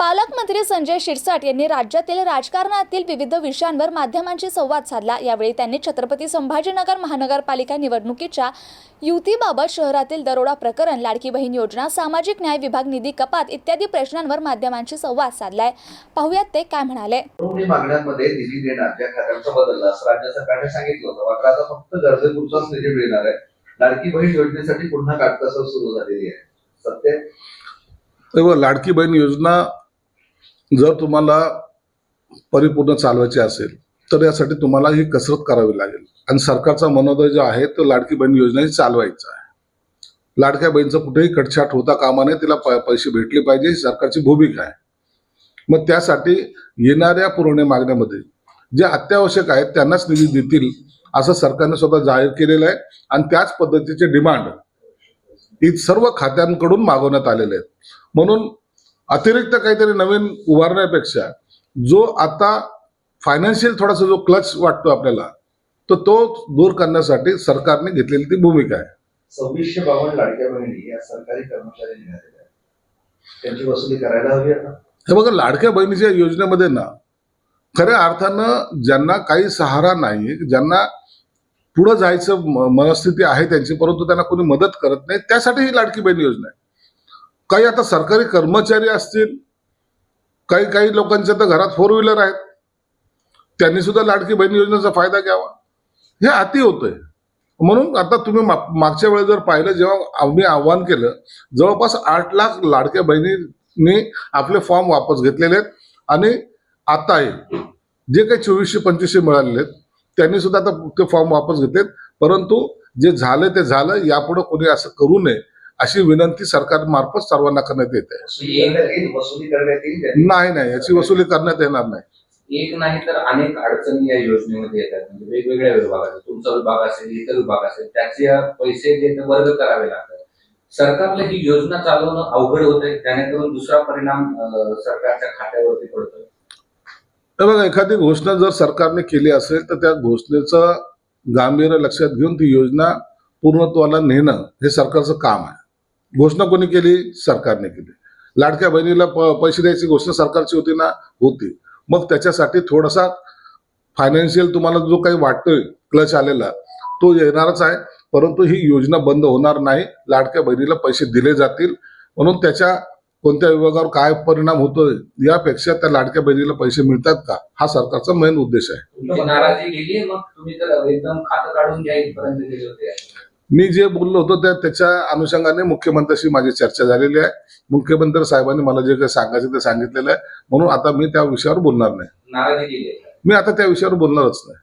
पालकमंत्री संजय शिरसाट यांनी राज्यातील राजकारणातील विविध विषयांवर माध्यमांशी संवाद साधला. यावेळी त्यांनी छत्रपती संभाजीनगर महानगरपालिका निवडणुकीच्या युतीबाबत शहरातील दरोडा प्रकरण लाडकी बहीण योजना सामाजिक न्याय विभाग निधी कपात इत्यादी प्रश्नांवर माध्यमांशी संवाद साधलाय. पाहुयात ते काय म्हणाले. मागण्यांमध्ये निधी देणार ज्या खात्यांचा बदलला राज्य सरकारने सांगितलं होतं. मात्र आता फक्त गरजेपुरताच निधी मिळणार आहे. लाडकी बहीण योजनेसाठी पुन्हा काटकसर सुरू झालेली आहे. सत्य? लाडकी बहीण योजना जर तुम्हाला परिपूर्ण चालवायची असेल तर यासाठी तुम्हाला ही कसरत करावी लागेल. आणि सरकारचा मनोदय जो आहे तो लाडकी बहीण योजना ही चालवायचा आहे. लाडक्या बहिणीचं कुठेही कटछाट होता कामा नये तिला प- पैसे भेटले पाहिजे ही सरकारची भूमिका आहे. मग त्यासाठी येणाऱ्या पुरवण्या मागण्यामध्ये जे अत्यावश्यक आहेत त्यांनाच निधी देतील असं सरकारने स्वतः जाहीर केलेलं आहे. आणि त्याच पद्धतीचे डिमांड ही सर्व खात्यांकडून मागवण्यात आलेले आहेत. म्हणून अतिरिक्त काहीतरी नवीन उभारण्यापेक्षा जो आता फायनान्शियल थोडासा जो क्लच वाटतो आपल्याला तर तो दूर करण्यासाठी सरकारने घेतलेली ती भूमिका आहे. सव्वीसशे बावन्न लाडक्या बहिणी या सरकारी कर्मचारी त्यांची वसुली करायला हवी आता. हे बघा लाडक्या बहिणीच्या योजनेमध्ये ना खऱ्या अर्थानं ज्यांना काही सहारा नाही ज्यांना पुढं जायचं मनस्थिती आहे त्यांची परंतु त्यांना कोणी मदत करत नाही त्यासाठी ही लाडकी बहीण योजना आहे. काही आता सरकारी कर्मचारी असतील काही काही लोकांच्या तर घरात फोर व्हीलर आहेत. त्यांनी सुद्धा लाडकी बहीण योजनेचा फायदा घ्यावा. हे अति होतंय. म्हणून आता तुम्ही मा- मागच्या वेळेस जर पाहिलं जेव्हा आम्ही आव्हान केलं जवळपास आठ लाख लाडक्या बहिणींनी आपले फॉर्म वापस घेतलेले आहेत. आणि आता आहे जे काही चोवीसशे पंचवीसशे मिळालेले आहेत त्यांनी सुद्धा आता ते फॉर्म वापस घेतलेत. परंतु जे झालं ते झालं. यापुढे कोणी असं करू नये. अशी विनंती सरकारमार्फत सर्वांना करण्यात येते. त्यांनी. नाही नाही याची वसुली करण्यात येणार नाही. एक नाही तर अनेक अडचणी या योजनेमध्ये येतात. म्हणजे वेगवेगळ्या विभागात तुमचा विभाग असेल इतर विभाग असेल त्याचे पैसे जे ते वर्ग करावे लागतात. सरकारला ही योजना चालवणं अवघड होत आहे. जेणेकरून दुसरा परिणाम सरकारच्या खात्यावरती पडतोय. हे बघा एखादी घोषणा जर सरकारने केली असेल तर त्या घोषणेचं गांभीर्य लक्षात घेऊन ती योजना पूर्णत्वाला नेणं हे सरकारचं काम आहे. घोषणा कोणी केली? सरकारने केली. लाडक्या बहिणीला पैसे द्यायची घोषणा सरकारची होती ना? होती. मग त्याच्यासाठी थोडासा फायनान्शियल तुम्हाला जो काही वाटतोय क्लच आलेला तो येणारच आहे. परंतु ही योजना बंद होणार नाही. लाडक्या बहिणीला पैसे दिले जातील. म्हणून त्याच्या कोणत्या विभागावर काय परिणाम होतोय यापेक्षा त्या लाडक्या बहिणीला पैसे मिळतात का? हा सरकारचा मेन उद्देश आहे. मी जे बोललो होतो त्या त्याच्या अनुषंगाने मुख्यमंत्र्याशी माझी चर्चा झालेली आहे. मुख्यमंत्री साहेबांनी मला जे काही सांगायचं ते सांगितलेलं आहे. म्हणून आता मी त्या विषयावर बोलणार नाही. मी आता त्या विषयावर बोलणारच नाही.